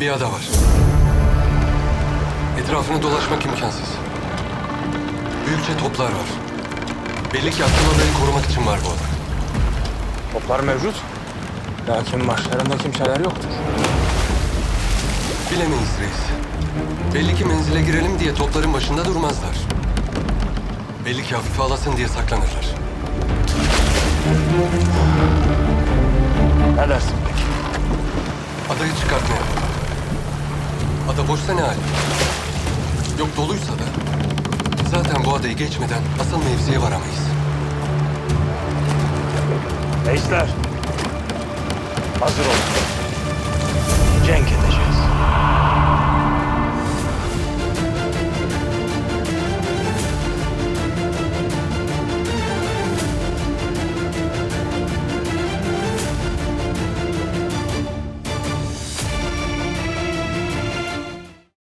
Bir ada var. Etrafını dolaşmak imkansız. Büyükçe toplar var. Belli ki adayı korumak için var bu ada. Toplar mevcut. Lakin başlarında kimseler yoktur. Bilemeyiz reis. Belli ki menzile girelim diye topların başında durmazlar. Belli ki hafife alasın diye saklanırlar. Ne dersin peki? Ada boşsa ne hali? Yok doluysa da. Zaten bu adayı geçmeden asıl mevziye varamayız. Reisler. Hazır olun.